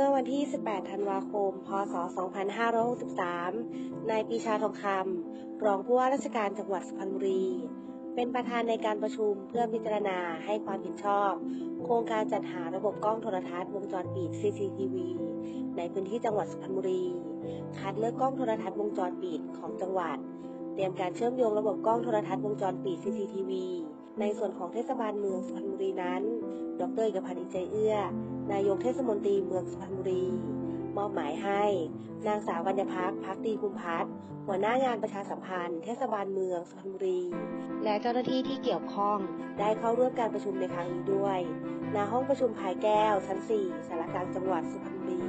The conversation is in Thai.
มื่อวันที่ 18 ธันวาคม พศ 2563 นายปีชาทองคำ รองผู้ว่าราชการจังหวัดสุพรรณบุรี เป็นประธานในการประชุมเพื่อพิจารณาให้ความเห็นชอบ โครงการจัดหาระบบกล้องโทรทัศน์วงจรปิด CCTV ในพื้นที่จังหวัดสุพรรณบุรี คัดเลือกกล้องโทรทัศน์วงจรปิดของจังหวัด เตรียมการเชื่อมโยงระบบกล้องโทรทัศน์วงจรปิด CCTV ในส่วนของเทศบาลเมืองสุพรรณบุรีนั้น ดรเอกพันธ์อินใจเอื้อ นายกเทศมนตรีเมืองสุพรรณบุรี มอบหมายให้ นางสาววรรณพักพักดีภูมิพัฒน์หัวหน้างานประชาสัมพันธ์ เทศบาลเมืองสุพรรณบุรี และเจ้าหน้าที่ที่เกี่ยวข้องได้เข้าร่วมการประชุมในครั้งนี้ด้วยณห้องประชุมภายแก้วชั้น 4สารกลางจังหวัดสุพรรณบุรี